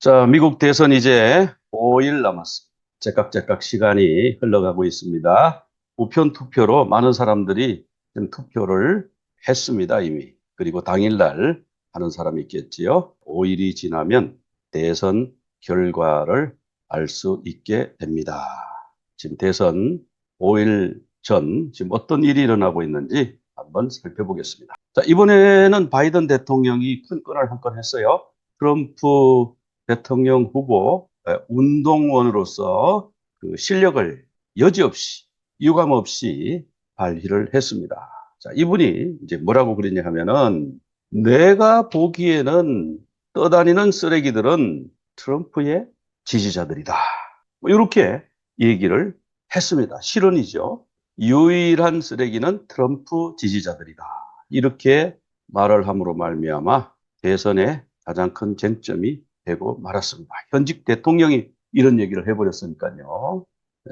자, 미국 대선 이제 5일 남았습니다. 제깍제깍 시간이 흘러가고 있습니다. 우편 투표로 많은 사람들이 투표를 했습니다, 이미. 그리고 당일날 하는 사람이 있겠지요. 5일이 지나면 대선 결과를 알 수 있게 됩니다. 지금 대선 5일 전 지금 어떤 일이 일어나고 있는지 한번 살펴보겠습니다. 자, 이번에는 바이든 대통령이 큰 건을 한 건 했어요. 트럼프 대통령 후보 에, 운동원으로서 그 실력을 여지없이 유감 없이 발휘를 했습니다. 자, 이분이 이제 뭐라고 그랬냐 하면은 내가 보기에는 떠다니는 쓰레기들은 트럼프의 지지자들이다. 뭐 이렇게 얘기를 했습니다. 실언이죠. 유일한 쓰레기는 트럼프 지지자들이다. 이렇게 말을 함으로 말미암아 대선의 가장 큰 쟁점이 되고 말았습니다. 현직 대통령이 이런 얘기를 해버렸으니까요.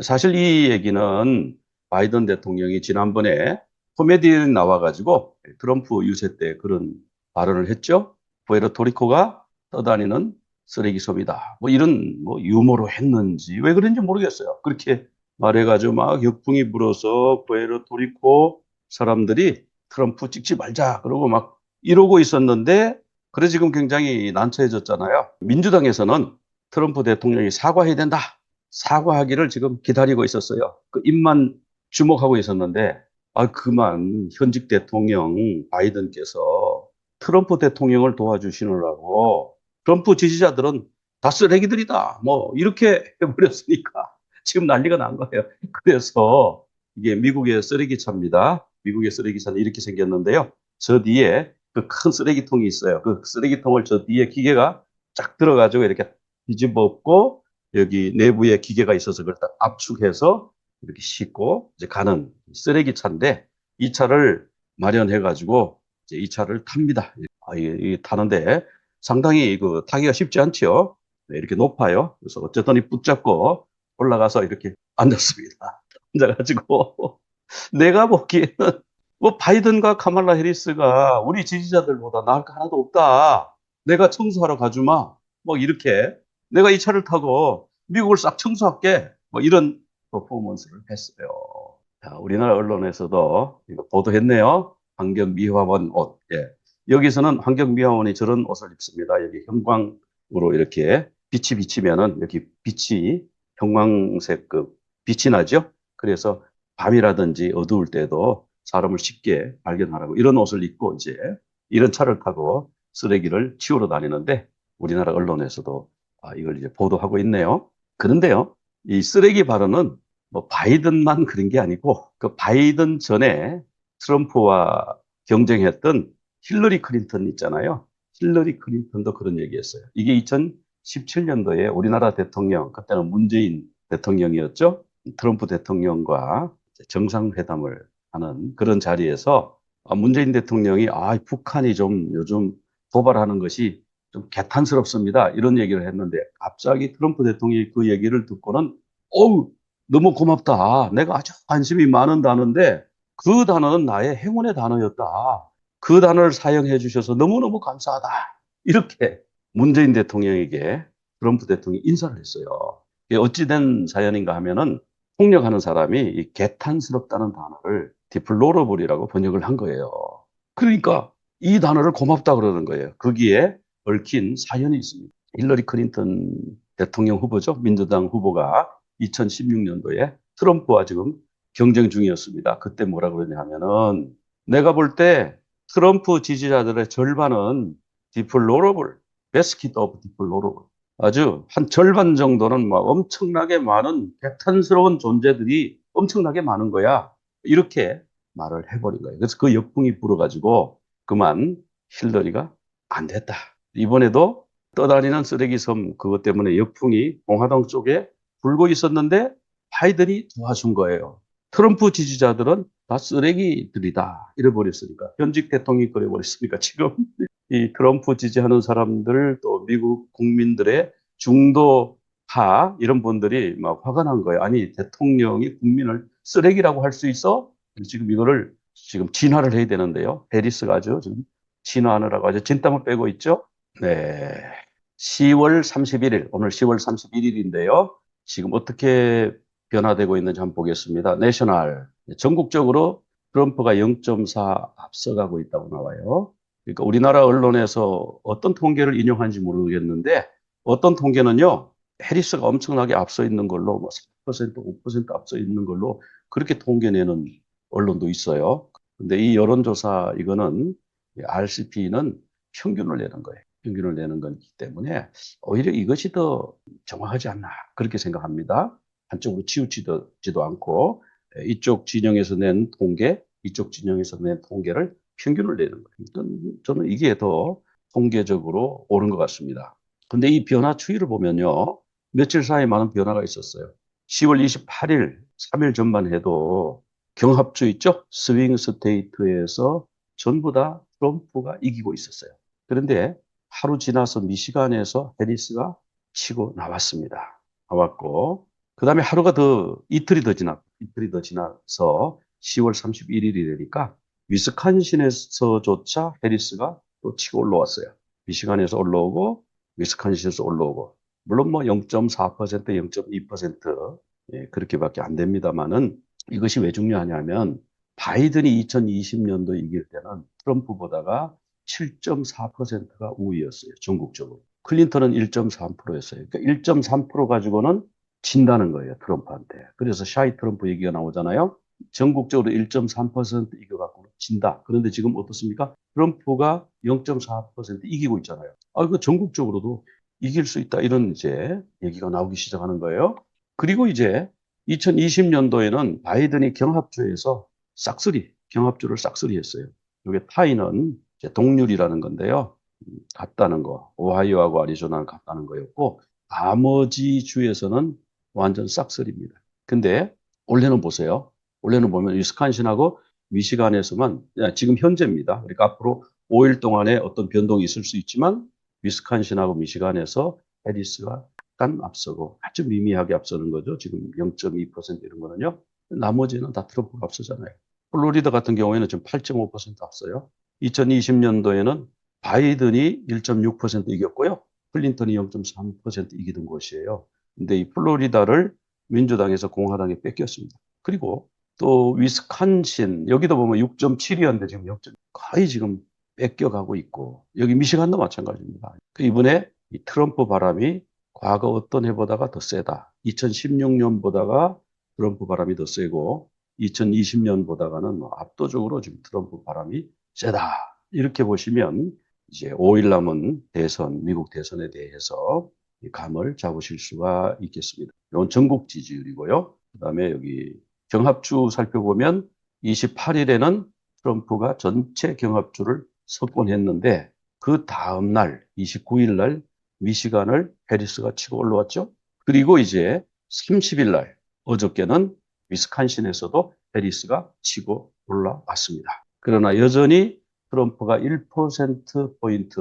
사실 이 얘기는 바이든 대통령이 지난번에 코미디에 나와가지고 트럼프 유세 때 그런 발언을 했죠. 부에르토리코가 떠다니는 쓰레기 섬이다. 뭐 이런 뭐 유머로 했는지 왜 그런지 모르겠어요. 그렇게 말해가지고 막 역풍이 불어서 부에르토리코 사람들이 트럼프 찍지 말자 그러고 막 이러고 있었는데 그래 지금 굉장히 난처해졌잖아요. 민주당에서는 트럼프 대통령이 사과해야 된다. 사과하기를 지금 기다리고 있었어요. 그 입만 주목하고 있었는데 아 그만 현직 대통령 바이든께서 트럼프 대통령을 도와주시느라고 트럼프 지지자들은 다 쓰레기들이다. 뭐 이렇게 해버렸으니까 지금 난리가 난 거예요. 그래서 이게 미국의 쓰레기차입니다. 미국의 쓰레기차는 이렇게 생겼는데요. 저 뒤에 그 큰 쓰레기통이 있어요. 그 쓰레기통을 저 뒤에 기계가 쫙 들어가지고 이렇게 뒤집어 엎고 여기 내부에 기계가 있어서 그걸 딱 압축해서 이렇게 싣고 이제 가는 쓰레기 차인데 이 차를 마련해 가지고 이제 이 차를 탑니다. 아, 이, 이 타는데 상당히 그 타기가 쉽지 않지요. 네, 이렇게 높아요. 그래서 어쨌든 이 붙잡고 올라가서 이렇게 앉았습니다. 앉아가지고 내가 보기에는 뭐 바이든과 카말라 해리스가 우리 지지자들보다 나을 거 하나도 없다. 내가 청소하러 가주마. 뭐 이렇게 내가 이 차를 타고 미국을 싹 청소할게. 뭐 이런 퍼포먼스를 했어요. 자, 우리나라 언론에서도 이거 보도했네요. 환경미화원 옷. 예. 여기서는 환경미화원이 저런 옷을 입습니다. 여기 형광으로 이렇게 빛이 비치면은 여기 빛이 형광색 그 빛이 나죠. 그래서 밤이라든지 어두울 때도 사람을 쉽게 발견하라고 이런 옷을 입고 이제 이런 차를 타고 쓰레기를 치우러 다니는데 우리나라 언론에서도 아, 이걸 이제 보도하고 있네요. 그런데요, 이 쓰레기 발언은 뭐 바이든만 그런 게 아니고 그 바이든 전에 트럼프와 경쟁했던 힐러리 클린턴 있잖아요. 힐러리 클린턴도 그런 얘기했어요. 이게 2017년도에 우리나라 대통령, 그때는 문재인 대통령이었죠. 트럼프 대통령과 정상회담을 하는 그런 자리에서 아, 문재인 대통령이 아, 북한이 좀 요즘 도발하는 것이 좀 개탄스럽습니다. 이런 얘기를 했는데 갑자기 트럼프 대통령이 그 얘기를 듣고는 어우, 너무 고맙다. 내가 아주 관심이 많은 단어인데 그 단어는 나의 행운의 단어였다. 그 단어를 사용해 주셔서 너무너무 감사하다. 이렇게 문재인 대통령에게 트럼프 대통령이 인사를 했어요. 어찌된 사연인가 하면은 폭력하는 사람이 이 개탄스럽다는 단어를 디플로러블이라고 번역을 한 거예요. 그러니까 이 단어를 고맙다 그러는 거예요. 거기에 얽힌 사연이 있습니다. 힐러리 클린턴 대통령 후보죠. 민주당 후보가 2016년도에 트럼프와 지금 경쟁 중이었습니다. 그때 뭐라 그러냐 하면은 내가 볼 때 트럼프 지지자들의 절반은 디플로러블, 베스킷 오브 디플로러블. 아주 한 절반 정도는 막 엄청나게 많은 개탄스러운 존재들이 엄청나게 많은 거야. 이렇게 말을 해버린 거예요. 그래서 그 역풍이 불어가지고 그만 힐러리가 안 됐다. 이번에도 떠다니는 쓰레기 섬 그것 때문에 역풍이 공화당 쪽에 불고 있었는데 바이든이 도와준 거예요. 트럼프 지지자들은 다 쓰레기들이다. 이래버렸으니까. 현직 대통령이 그래버렸으니까 지금 이 트럼프 지지하는 사람들 또 미국 국민들의 중도파 이런 분들이 막 화가 난 거예요. 아니 대통령이 국민을 쓰레기라고 할 수 있어? 지금 이거를 지금 진화를 해야 되는데요. 해리스가 아주 지금 진화하느라고 아주 진땀을 빼고 있죠. 네. 10월 31일, 오늘 10월 31일인데요. 지금 어떻게 변화되고 있는지 한번 보겠습니다. 내셔널, 전국적으로 트럼프가 0.4 앞서가고 있다고 나와요. 그러니까 우리나라 언론에서 어떤 통계를 인용한지 모르겠는데 어떤 통계는요, 해리스가 엄청나게 앞서 있는 걸로 뭐 3%, 5% 앞서 있는 걸로 그렇게 통계내는 언론도 있어요. 근데 이 여론조사 이거는 RCP는 평균을 내는 거예요. 평균을 내는 거기 때문에 오히려 이것이 더 정확하지 않나 그렇게 생각합니다. 한쪽으로 치우치지도 않고 이쪽 진영에서 낸 통계, 이쪽 진영에서 낸 통계를 평균을 내는 거예요. 저는 이게 더 통계적으로 옳은 것 같습니다. 근데 이 변화 추이를 보면요. 며칠 사이에 많은 변화가 있었어요. 10월 28일, 3일 전만 해도 경합주 있죠? 스윙 스테이트에서 전부 다 트럼프가 이기고 있었어요. 그런데 하루 지나서 미시간에서 해리스가 치고 나왔습니다. 나왔고, 그 다음에 하루가 더, 이틀이 더 지나, 이틀이 더 지나서 10월 31일이 되니까 위스칸신에서조차 해리스가 또 치고 올라왔어요. 미시간에서 올라오고, 위스칸신에서 올라오고. 물론 뭐 0.4%, 0.2% 예, 그렇게밖에 안 됩니다만은 이것이 왜 중요하냐면 바이든이 2020년도 이길 때는 트럼프보다가 7.4%가 우위였어요. 전국적으로. 클린턴은 1.3%였어요. 그러니까 1.3% 가지고는 진다는 거예요. 트럼프한테. 그래서 샤이 트럼프 얘기가 나오잖아요. 전국적으로 1.3% 이겨갖고 진다. 그런데 지금 어떻습니까? 트럼프가 0.4% 이기고 있잖아요. 아, 이거 전국적으로도 이길 수 있다. 이런 이제 얘기가 나오기 시작하는 거예요. 그리고 이제 2020년도에는 바이든이 경합주에서 싹쓸이, 경합주를 싹쓸이 했어요. 이게 타이는 동률이라는 건데요. 같다는 거, 오하이오하고 아리조나는 같다는 거였고, 나머지 주에서는 완전 싹쓸이입니다. 근데 올해는 보세요. 올해는 보면 위스칸신하고 미시간에서만 지금 현재입니다. 그러니까 앞으로 5일 동안에 어떤 변동이 있을 수 있지만 위스칸신하고 미시간에서 해리스가 약간 앞서고 아주 미미하게 앞서는 거죠. 지금 0.2% 이런 거는요. 나머지는 다 트럼프가 앞서잖아요. 플로리다 같은 경우에는 지금 8.5% 앞서요. 2020년도에는 바이든이 1.6% 이겼고요. 클린턴이 0.3% 이기던 곳이에요. 근데 이 플로리다를 민주당에서 공화당에 뺏겼습니다. 그리고 또 위스칸신 여기도 보면 6.7이었는데 지금 0. 거의 지금 뺏겨가고 있고 여기 미시간도 마찬가지입니다. 그 이번에 이 트럼프 바람이 과거 어떤 해보다가 더 세다. 2016년보다가 트럼프 바람이 더 세고 2020년보다가는 뭐 압도적으로 지금 트럼프 바람이 세다. 이렇게 보시면 이제 5일 남은 대선, 미국 대선에 대해서 감을 잡으실 수가 있겠습니다. 이건 전국 지지율이고요. 그 다음에 여기 경합주 살펴보면 28일에는 트럼프가 전체 경합주를 석권했는데 그 다음 날 29일 날 미시간을 해리스가 치고 올라왔죠. 그리고 이제 30일 날 어저께는 위스칸신에서도 해리스가 치고 올라왔습니다. 그러나 여전히 트럼프가 1%포인트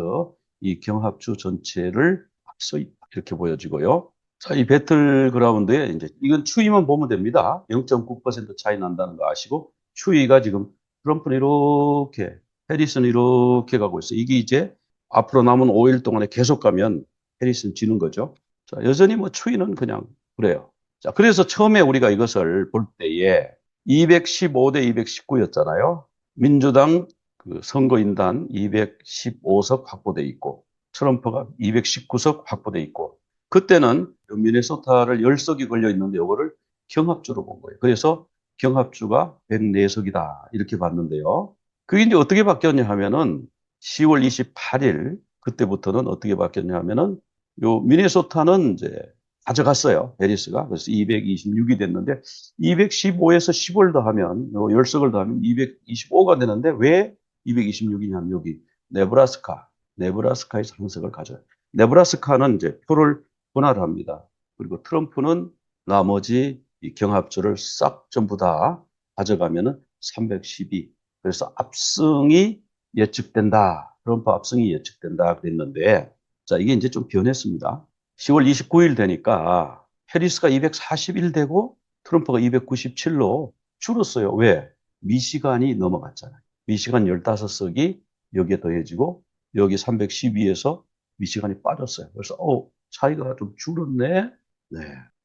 이 경합주 전체를 앞서 있다. 이렇게 보여지고요. 자, 이 배틀 그라운드에 이제 이건 추이만 보면 됩니다. 0.9% 차이 난다는 거 아시고 추이가 지금 트럼프는 이렇게 해리스는 이렇게 가고 있어요. 이게 이제 앞으로 남은 5일 동안에 계속 가면 해리스는 지는 거죠. 자, 여전히 뭐 추이는 그냥 그래요. 자, 그래서 처음에 우리가 이것을 볼 때에 215대 219였잖아요. 민주당 그 선거인단 215석 확보돼 있고 트럼프가 219석 확보돼 있고 그때는 미네소타를 10석이 걸려 있는데 이거를 경합주로 본 거예요. 그래서 경합주가 104석이다 이렇게 봤는데요. 그게 이제 어떻게 바뀌었냐 하면은 10월 28일 그때부터는 어떻게 바뀌었냐 하면은 요 미네소타는 이제 가져갔어요. 베리스가. 그래서 226이 됐는데 215에서 10을 더하면 요 10석을 더하면 225가 되는데 왜 226이냐면 여기 네브라스카, 네브라스카의 상석을 가져요. 네브라스카는 이제 표를 분할합니다. 그리고 트럼프는 나머지 이 경합주를 싹 전부 다 가져가면은 312. 그래서 압승이 예측된다. 트럼프 압승이 예측된다 그랬는데 자 이게 이제 좀 변했습니다. 10월 29일 되니까 해리스가 241 되고 트럼프가 297로 줄었어요. 왜? 미시간이 넘어갔잖아요. 미시간 15석이 여기에 더해지고 여기 312에서 미시간이 빠졌어요. 그래서 어 차이가 좀 줄었네. 네.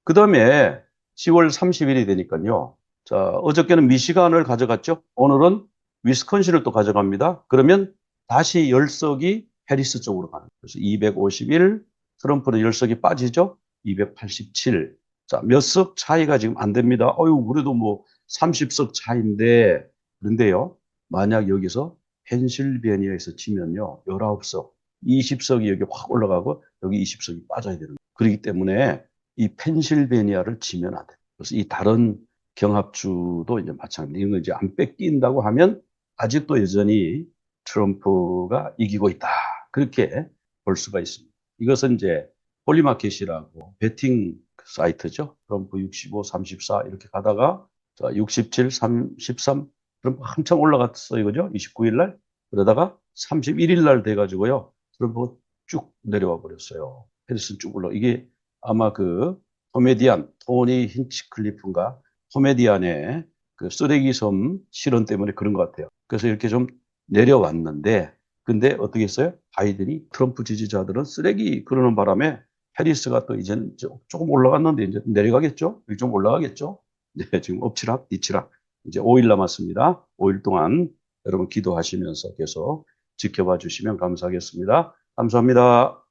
그 다음에 10월 30일이 되니까요. 자 어저께는 미시간을 가져갔죠. 오늘은 위스콘신을 또 가져갑니다. 그러면 다시 열석이 해리스 쪽으로 가는. 그래서 251 트럼프는 열석이 빠지죠. 287. 자, 몇 석 차이가 지금 안 됩니다. 어유, 그래도 뭐 30석 차인데, 그런데요, 만약 여기서 펜실베니아에서 치면요, 19석, 20석이 여기 확 올라가고, 여기 20석이 빠져야 되는 거예요. 그렇기 때문에 이 펜실베니아를 치면 안 돼요. 그래서 이 다른 경합주도 이제 마찬가지. 이거 이제 안 뺏긴다고 하면 아직도 여전히 트럼프가 이기고 있다. 그렇게 볼 수가 있습니다. 이것은 이제 홀리마켓이라고 베팅 사이트죠. 트럼프 65, 34 이렇게 가다가 자, 67, 33 트럼프 한참 올라갔어요. 그죠? 29일 날. 그러다가 31일 날 돼가지고요. 트럼프가 쭉 내려와 버렸어요. 해리슨 쭉 올라. 이게 아마 그 코미디안 토니 힌치클리프인가 코미디안의 그 쓰레기 섬 실현 때문에 그런 것 같아요. 그래서 이렇게 좀 내려왔는데 근데 어떻게 했어요? 바이든이 트럼프 지지자들은 쓰레기 그러는 바람에 해리스가 또 이제는 조- 조금 올라갔는데 이제 내려가겠죠? 좀 올라가겠죠? 네, 지금 엎치락 뒤치락 이제 5일 남았습니다. 5일 동안 여러분 기도하시면서 계속 지켜봐 주시면 감사하겠습니다. 감사합니다.